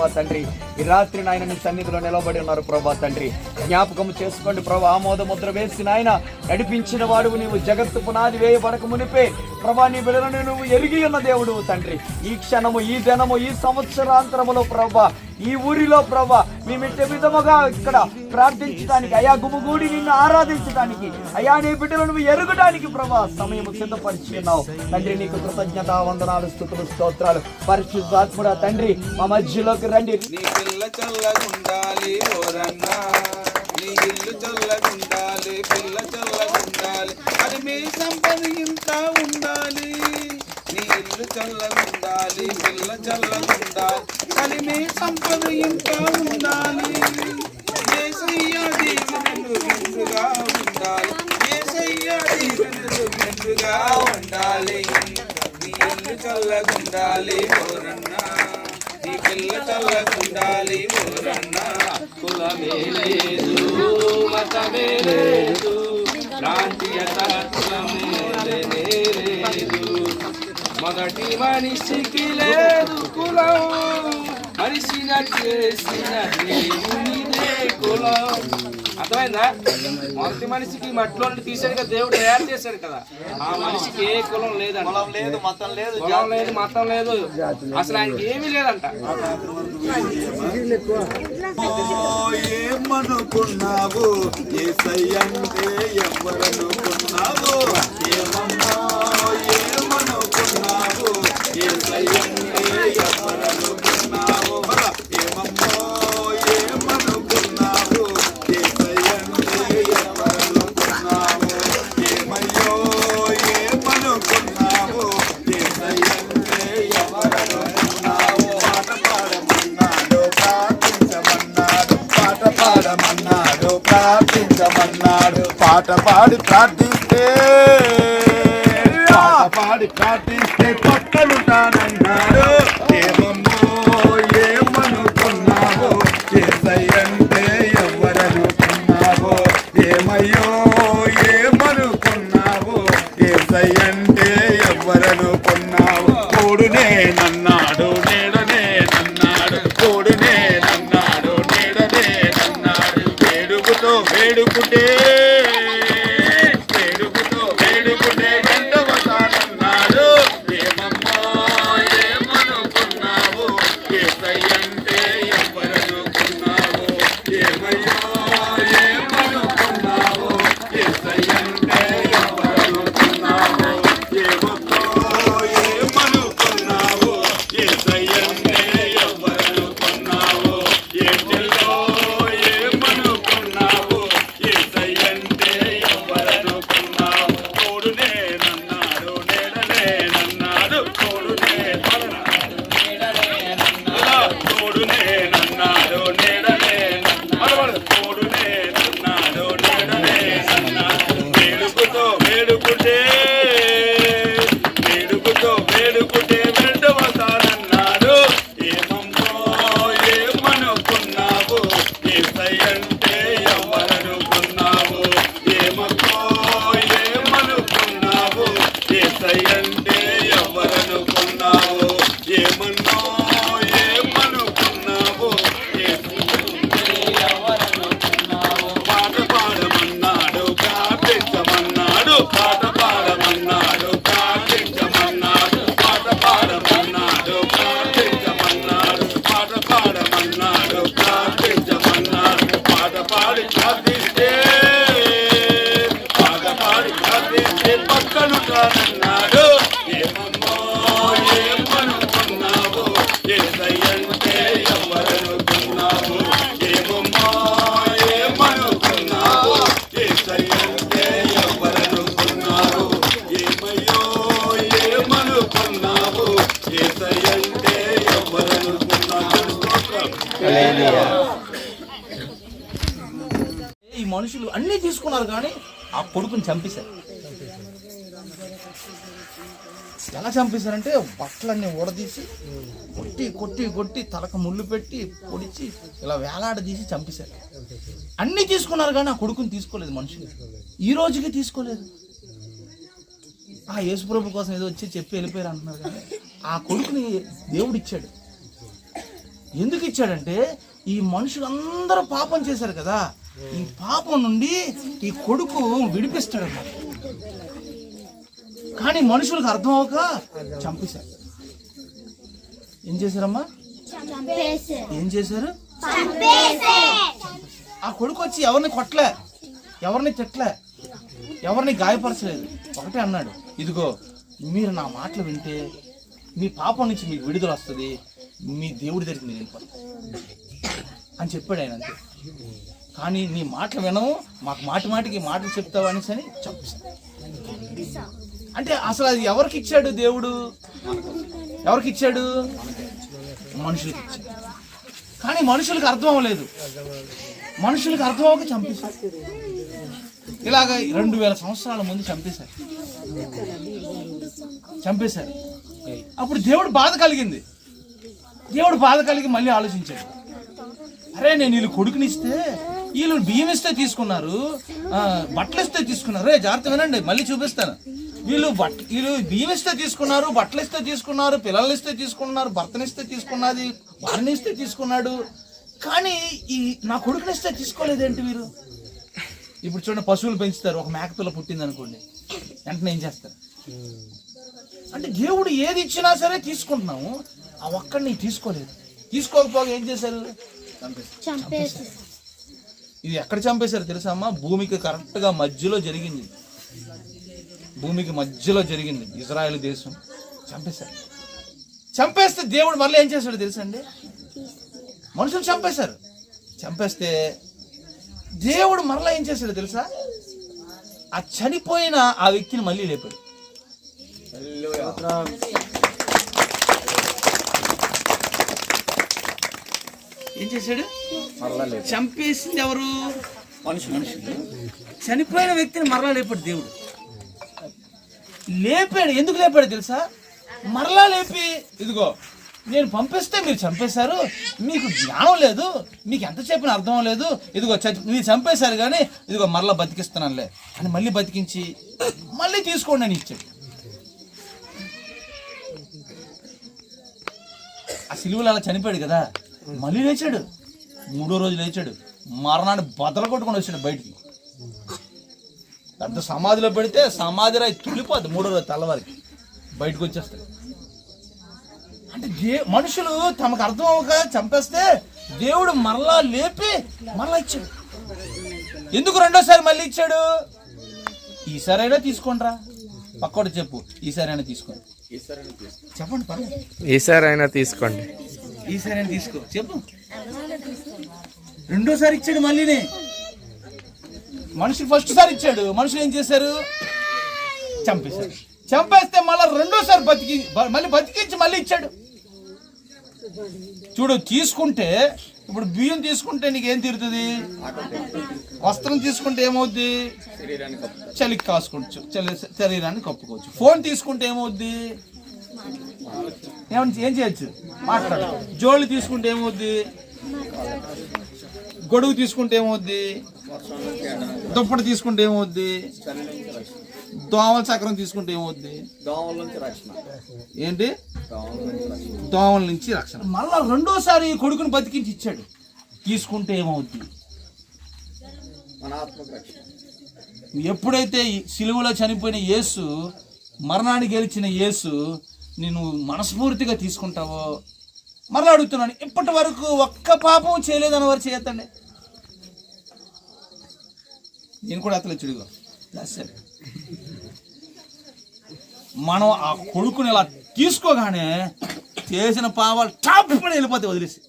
ప్రభా తండ్రి. ఈ రాత్రి నాయన నీ సన్నిధిలో నిలబడి ఉన్నారు ప్రభా తండ్రి. జ్ఞాపకం చేసుకోండి ప్రభా. ఆమోద ముద్ర వేసి నాయన నడిపించిన వాడు నీవు జగత్తు పునాది వేయబడక మునిపే. ప్రభా నీ బిడ్డలను నువ్వు ఎరిగి ఉన్న దేవుడు తండ్రి. ఈ క్షణము ఈ దినము ఈ సంవత్సరాంతరములో ప్రభా ఈ ఊరిలో ప్రభా మేమిట్టే విధముగా ఇక్కడ ప్రార్థించడానికి అయా గుమ్మగూడి నిన్ను ఆరాధించడానికి అయా నీ బిడ్డలను ఎరగడానికి ప్రభా సమయం సిద్ధపరిచున్నావు తండ్రి నీకు కృతజ్ఞత వందనాలు స్థుతులు స్తోత్రాలు. పరిశుద్ధాత్ముడా తండ్రి మా మధ్యలోకి రండి. నీ పిల్ల చల్లగుండాలి ఓరన్నా. నీ ఇల్లు చల్లగుండాలి పిల్ల చల్లగుండాలి అది మీ సంపద ఇంత ఉండాలి నీ ఇల్లు చల్లగుండాలి పిల్ల చల్లగుండాలి అది మీ సంపద ఇంత ఉండాలి ఏసయ్య దీవెనలు మెండుగా ఉండాలి ఏసయ్య దీవెనలు మెండుగా ఉండాలి నీ ఇల్లు చల్లగుండాలి ఓరన్న. నీ పిల్ల చల్లగుండాలి ఓరన్న. కులమే లేదు మతమే లేదు ప్రాంతీయ తత్వమే లేదు మొదటి మనిషికి లేదు కులం. మనిషిగా చేసిన దేవునిదే అర్థమైందా? మొదటి మనిషికి మట్టిలో నుండి తీసాడు కదా దేవుడు తయారు చేశాడు కదా. ఆ మనిషికి ఏ కులం లేదంట. లేదు మతం లేదు కులం లేదు మతం లేదు. అసలు ఆయనకి ఏమీ లేదంట. ఏమనుకున్నావు? ఎవరనుకున్నావు? పాట పాడి ప్రార్థిస్తే. పాట పాడి ప్రార్థిస్తే పక్కలుంటానన్నాడు ఏమమ్మో ఏమనుకున్నావో ఏసయ్యంటే కొడుకుని చంపేశారు. ఎలా చంపేశారంటే బట్టలన్నీ ఊడదీసి కొట్టి కొట్టి కొట్టి తలకు ముళ్ళు పెట్టి పొడిచి ఇలా వేలాడదీసి చంపేశారు. అన్నీ తీసుకున్నారు కానీ ఆ కొడుకుని తీసుకోలేదు మనుషులు. ఈ రోజుకి తీసుకోలేదు. ఆ యేసుప్రభు కోసం ఏదో వచ్చి చెప్పి వెళ్ళిపోయారు అంటున్నారు కానీ ఆ కొడుకుని దేవుడు ఇచ్చాడు. ఎందుకు ఇచ్చాడంటే ఈ మనుషులందరూ పాపం చేశారు కదా. ఈ పాపం నుండి ఈ కొడుకు విడిపిస్తాడు కానీ మనుషులకు అర్థం అవ్వక చంపేశారు. ఏం చేశారమ్మా? ఏం చేశారు? ఆ కొడుకు వచ్చి ఎవరిని కొట్టలే ఎవరిని తిట్టలే ఎవరిని గాయపరచలేదు. ఒకటే అన్నాడు ఇదిగో మీరు నా మాటలు వింటే మీ పాపం నుంచి మీకు విడుదల వస్తుంది మీ దేవుడి దగ్గరికి మీరు వెళ్ళిపోతారు అని చెప్పాడు ఆయన అంతే. కానీ నీ మాటలు వినము మాకు మాటి మాటికి మాటలు చెప్తావు అనేసి అని అంటే అసలు అది ఎవరికి ఇచ్చాడు దేవుడు? ఎవరికి ఇచ్చాడు? మనుషులకి ఇచ్చాడు. కానీ మనుషులకు అర్థం అవ్వలేదు. మనుషులకు అర్థం అవ్వక చంపేశారు. ఇలాగ రెండు వేల సంవత్సరాల ముందు చంపేశారు. చంపేశారు. అప్పుడు దేవుడు బాధ కలిగింది. దేవుడు బాధ కలిగి మళ్ళీ ఆలోచించాడు. అరే నేను వీళ్ళు కొడుకునిస్తే వీళ్ళు బియ్యం ఇస్తే తీసుకున్నారు. బట్టలు ఇస్తే తీసుకున్నారు. రే జాగ్రత్త వినండి మళ్ళీ చూపిస్తాను. వీళ్ళు బట్ వీళ్ళు బియ్యం ఇస్తే తీసుకున్నారు బట్టలు ఇస్తే తీసుకున్నారు పిల్లలు ఇస్తే తీసుకున్నారు భర్తనిస్తే తీసుకున్నది వారిని ఇస్తే తీసుకున్నాడు. కానీ ఈ నా కొడుకునిస్తే తీసుకోలేదేంటి వీరు? ఇప్పుడు చూడండి పశువులు పెంచుతారు. ఒక మేకపిల్ల పుట్టింది అనుకోండి. వెంటనే ఏం చేస్తారు? అంటే దేవుడు ఏది ఇచ్చినా సరే తీసుకుంటున్నాము. ఆ ఒక్కడిని తీసుకోలేదు. తీసుకోకపోగా ఏం చేశారు? చంపేస్తారు ఇది ఎక్కడ చంపేశారు తెలుసామ్మా భూమికి కరెక్ట్గా మధ్యలో జరిగింది. భూమికి మధ్యలో జరిగింది. ఇజ్రాయెల్ దేశం చంపేశారు. చంపేస్తే దేవుడు మళ్ళీ ఏం చేశాడు తెలుసా అండి? మనుషులు చంపేశారు. చంపేస్తే దేవుడు మరలా ఏం చేశాడు తెలుసా? ఆ చనిపోయిన ఆ వ్యక్తిని మళ్ళీ లేపాడు. ఏం చేశాడు? చంపేసింది ఎవరు? మనుషులు మనుషులు చనిపోయిన వ్యక్తిని మరలా లేపాడు దేవుడు. లేపాడు. ఎందుకు లేపాడు తెలుసా? మరలా లేపి ఇదిగో నేను పంపిస్తే మీరు చంపేశారు మీకు జ్ఞానం లేదు మీకు ఎంత చెప్పిన అర్థం లేదు ఇదిగో మీరు చంపేశారు కానీ ఇదిగో మరలా బతికిస్తున్నానులే. అని మళ్ళీ బతికించి మళ్ళీ తీసుకోండి అని ఇచ్చాడు. ఆ సిలువలో అలా చనిపోయాడు కదా. మళ్ళీ లేచాడు. మూడో రోజు లేచాడు. మరణాన్ని బదల కొట్టుకొని వచ్చాడు బయటికి. పెద్ద సమాధిలో పెడితే సమాధి రాయి తుళ్ళిపోద్ది మూడో రోజు తెల్లవారికి బయటకు వచ్చేస్తాడు. అంటే దే మనుషులు తమకు అర్థం అవ్వక చంపేస్తే దేవుడు మరలా లేపి మరలా ఇచ్చాడు. ఎందుకు రెండోసారి మళ్ళీ ఇచ్చాడు? ఈసారైనా తీసుకోండిరా. పక్కోడు చెప్పు ఈసారైనా తీసుకోండి. చెప్పండి పర్లేదు. ఈసారి అయినా తీసుకోండి. ఈసారి తీసుకో. చెప్పు. రెండోసారి ఇచ్చాడు మళ్ళీనే. మనిషి ఫస్ట్ సారి ఇచ్చాడు. మనుషులు ఏం చేశారు? చంపేశారు. చంపేస్తే మళ్ళీ రెండోసారి బతికి మళ్ళీ బతికించి మళ్ళీ ఇచ్చాడు. చూడు తీసుకుంటే ఇప్పుడు బియ్యం తీసుకుంటే నీకేం తీరుతుంది? వస్త్రం తీసుకుంటే ఏమవుద్ది? చలికి కాసుకోవచ్చు చలి శరీరాన్ని కప్పుకోవచ్చు. ఫోన్ తీసుకుంటే ఏమవుద్ది? ఏమని ఏం చేయొచ్చు? మాట్లాడు. జోళ్ళు తీసుకుంటే ఏమవుద్ది? గొడుగు తీసుకుంటే ఏమవుద్ది? దుప్పటి తీసుకుంటే ఏమవుద్ది? దోమల చక్రం తీసుకుంటే ఏమవుద్ది? దోమల నుంచి రక్షణ. ఏంటి? దోమల నుంచి రక్షణ. దోమల నుంచి రక్షణ. మళ్ళా రెండోసారి కొడుకుని బతికించి ఇచ్చాడు. తీసుకుంటే ఏమవుద్ది? ఎప్పుడైతే ఈ సిలువలో చనిపోయిన యేసు మరణాన్ని గెలిచిన యేసు నేను మనస్ఫూర్తిగా తీసుకుంటావో మరలా అడుగుతున్నాను. ఇప్పటి వరకు ఒక్క పాపం చేయలేదని వారు చేయొద్దండి. నేను కూడా అతను చెడుగా సరే మనం ఆ కొడుకుని ఇలా తీసుకోగానే చేసిన పావాలు టాప్ పడి వెళ్ళిపోతాయి వదిలేసి.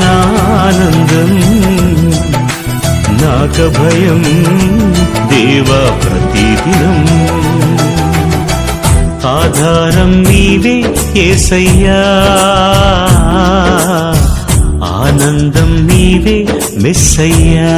నానందం నాక భయం దేవా ప్రతిదినం ఆధారం నీవే ఏసయ్యా. ఆనందం నీవే మెస్సయ్యా.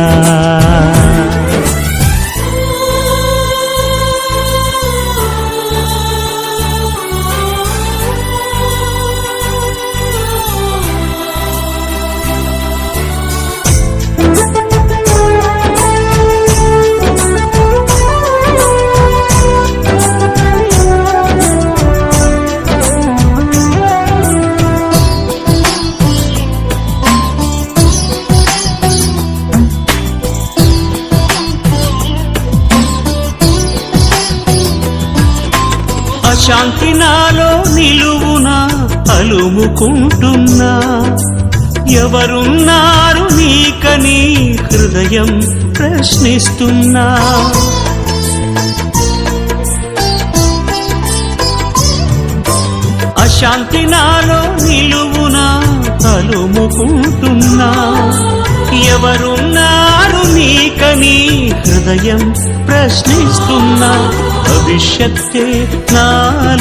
శాంతి నాలో నిలువునా అలుముకుంటున్నా. ఎవరున్నారు నీకని హృదయం ప్రశ్నిస్తున్నా. అశాంతి నాలో నిలువునా అలుముకుంటున్నా. ఎవరున్నారు నీకని హృదయం ప్రశ్నిస్తున్నా భవిష్యత్తే నాలో